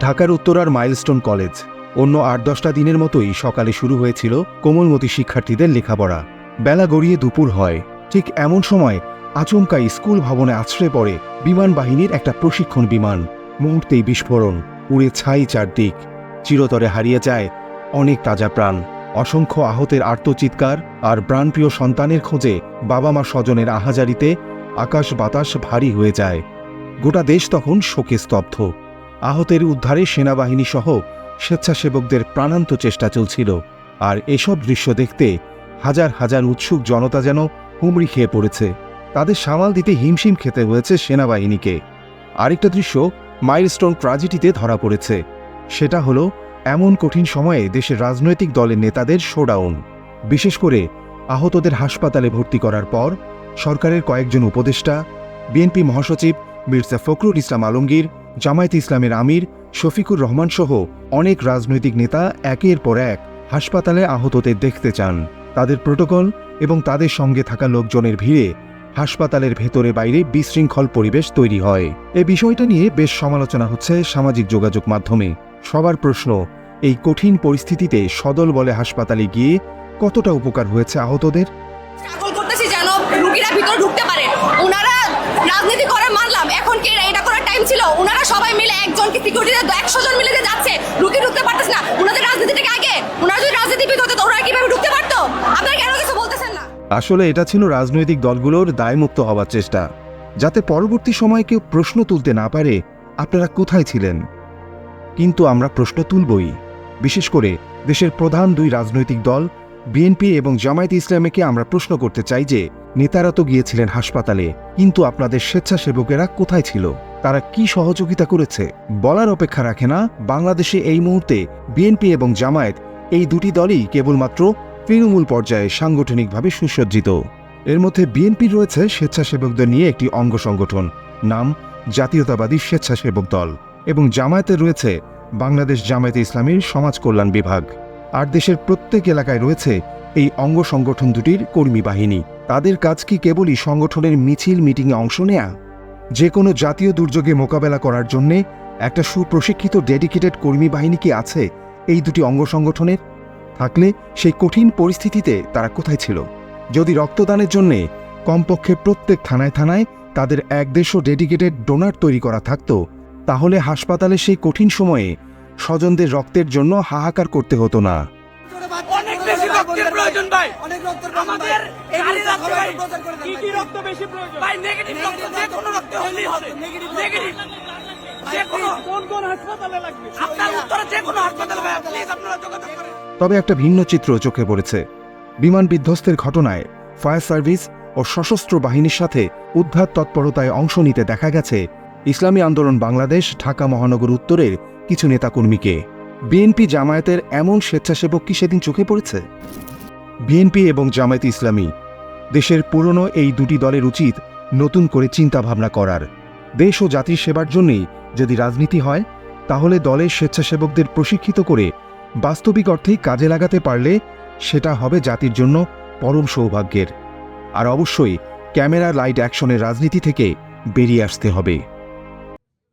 ঢাকার উত্তরার milestone college. অন্য আট দশটা দিনের মতোই সকালে শুরু হয়েছিল কোমলমতি শিক্ষার্থীদের লেখাপড়া। বেলা গড়িয়ে দুপুর হয়। ঠিক এমন সময় আচমকাই স্কুল ভবনে আছড়ে পড়ে বিমান বাহিনীর একটা প্রশিক্ষণ বিমান। মুহূর্তেই বিস্ফোরণ, উড়ে ছাই চারদিক। চিরতরে হারিয়ে যায় অনেক তাজা প্রাণ। অসংখ্য আহতের আর্তচিৎকার আর প্রাণপ্রিয় সন্তানের খোঁজে বাবা মা স্বজনের আহাজারিতে আকাশ বাতাস ভারী হয়ে যায়। গোটা দেশ তখন শোকে স্তব্ধ। আহতের উদ্ধারে সেনাবাহিনী সহ স্বেচ্ছাসেবকদের প্রাণান্ত চেষ্টা চলছিল। আর এসব দৃশ্য দেখতে হাজার হাজার উৎসুক জনতা যেন হুমড়ি খেয়ে পড়েছে। তাদের সামাল দিতে হিমশিম খেতে হয়েছে সেনাবাহিনীকে। আরেকটা দৃশ্য মাইলস্টোন ট্রাজেডিতে ধরা পড়েছে। সেটা হলো এমন কঠিন সময়ে দেশের রাজনৈতিক দলের নেতাদের শোডাউন। বিশেষ করে আহতদের হাসপাতালে ভর্তি করার পর সরকারের কয়েকজন উপদেষ্টা, বিএনপি মহাসচিব মির্জা ফখরুল ইসলাম আলমগীর জামায়াত ইসলামের আমির শফিকুর রহমান সহ অনেক রাজনৈতিক নেতা একের পর এক হাসপাতালে আহতদের দেখতে চান। তাদের প্রোটোকল এবং তাদের সঙ্গে থাকা লোকজনের ভিড়ে হাসপাতালের ভেতরে বাইরে বিশৃঙ্খল পরিবেশ তৈরি হয়। এ বিষয়টা নিয়ে বেশ সমালোচনা হচ্ছে সামাজিক যোগাযোগ মাধ্যমে। সবার প্রশ্ন, এই কঠিন পরিস্থিতিতে সদল বলে হাসপাতালে গিয়ে কতটা উপকার হয়েছে আহতদের? রুগীরা ভিতরে ঢুকতে পারে। ওনারা রাজনীতি করে মানলাম। এখন কি এটা করার টাইম ছিল। ওনারা সবাই মিলে একজন কি সিকিউরিটিতে একশো জন মিলে যাচ্ছে রুগী ঢুকতে পারতেছে না। ওনাদের রাজনীতিটাকে আগে? ওনারা যদি রাজনীতিবিদ হতো, তো ওনারা কীভাবে ঢুকতে পারতো? আপনারা কেন কিছু বলতেছেন না? আসলে এটা ছিল রাজনৈতিক দলগুলোর দায়মুক্ত হওয়ার চেষ্টা। যাতে পরবর্তী সময়ে কেউ প্রশ্ন তুলতে না পারে, আপনারা কোথায় ছিলেন? কিন্তু আমরা প্রশ্ন তুলবই। বিশেষ করে দেশের প্রধান দুই রাজনৈতিক দল, বিএনপি এবং জামায়াত ইসলামীকে আমরা প্রশ্ন করতে চাই যে নেতারা তো গিয়েছিলেন হাসপাতালে, কিন্তু আপনাদের স্বেচ্ছাসেবকেরা কোথায় ছিল? তারা কি সহযোগিতা করেছে? বলার অপেক্ষা রাখে না, বাংলাদেশে এই মুহূর্তে বিএনপি এবং জামায়াত এই দুটি দলই কেবলমাত্র তৃণমূল পর্যায়ে সাংগঠনিকভাবে সুসজ্জিত। এর মধ্যে বিএনপি রয়েছে স্বেচ্ছাসেবকদের নিয়ে একটি অঙ্গ সংগঠন, নাম জাতীয়তাবাদী স্বেচ্ছাসেবক দল এবং জামায়াতে রয়েছে বাংলাদেশ জামায়াতে ইসলামীর সমাজ কল্যাণ বিভাগ। আর দেশের প্রত্যেক এলাকায় রয়েছে এই অঙ্গ সংগঠন দুটির কর্মী বাহিনী। তাদের কাজ কি কেবলই সংগঠনের মিছিল মিটিংয়ে অংশ নেয়া? যে কোনো জাতীয় দুর্যোগে মোকাবেলা করার জন্যে একটা সুপ্রশিক্ষিত ডেডিকেটেড কর্মী বাহিনী কি আছে এই দুটি অঙ্গ সংগঠনের? থাকলে সেই কঠিন পরিস্থিতিতে তারা কোথায় ছিল? যদি রক্তদানের জন্যে কমপক্ষে প্রত্যেক থানায় থানায় তাদের এক দেশও ডেডিকেটেড ডোনার তৈরি করা থাকতো, তাহলে হাসপাতালে সেই কঠিন সময়ে স্বজনদের রক্তের জন্য হাহাকার করতে হতো না। বেশি রক্তের প্রয়োজন ভাই। অনেক রক্তের আমাদের কি কি রক্ত বেশি প্রয়োজন? ভাই নেগেটিভ রক্ত যে কোনো রক্ত হলেই হবে। নেগেটিভ নেগেটিভ যে কোনো কোন কোন হাসপাতালে লাগবে? আপনার উত্তরে যে কোনো হাসপাতালে ভাই প্লিজ আপনারা যোগাযোগ করেন। তবে একটা ভিন্ন চিত্র চোখে পড়েছে। বিমান বিধ্বস্তের ঘটনায় ফায়ার সার্ভিস ও সশস্ত্র বাহিনীর সাথে উদ্ধার তৎপরতায় অংশ নিতে দেখা গেছে। ইসলামী আন্দোলন বাংলাদেশ ঢাকা মহানগর উত্তরের কিছু নেতাকর্মীকে। বিএনপি জামায়াতের এমন স্বেচ্ছাসেবক কি সেদিন চোখে পড়েছে? বিএনপি এবং জামায়াত ইসলামী, দেশের পুরনো এই দুটি দলের উচিত নতুন করে চিন্তাভাবনা করার। দেশ ও জাতির সেবার জন্যেই যদি রাজনীতি হয়, তাহলে দলের স্বেচ্ছাসেবকদের প্রশিক্ষিত করে বাস্তবিক অর্থেই কাজে লাগাতে পারলে সেটা হবে জাতির জন্য পরম সৌভাগ্যের। আর অবশ্যই ক্যামেরা লাইট অ্যাকশনের রাজনীতি থেকে বেরিয়ে আসতে হবে।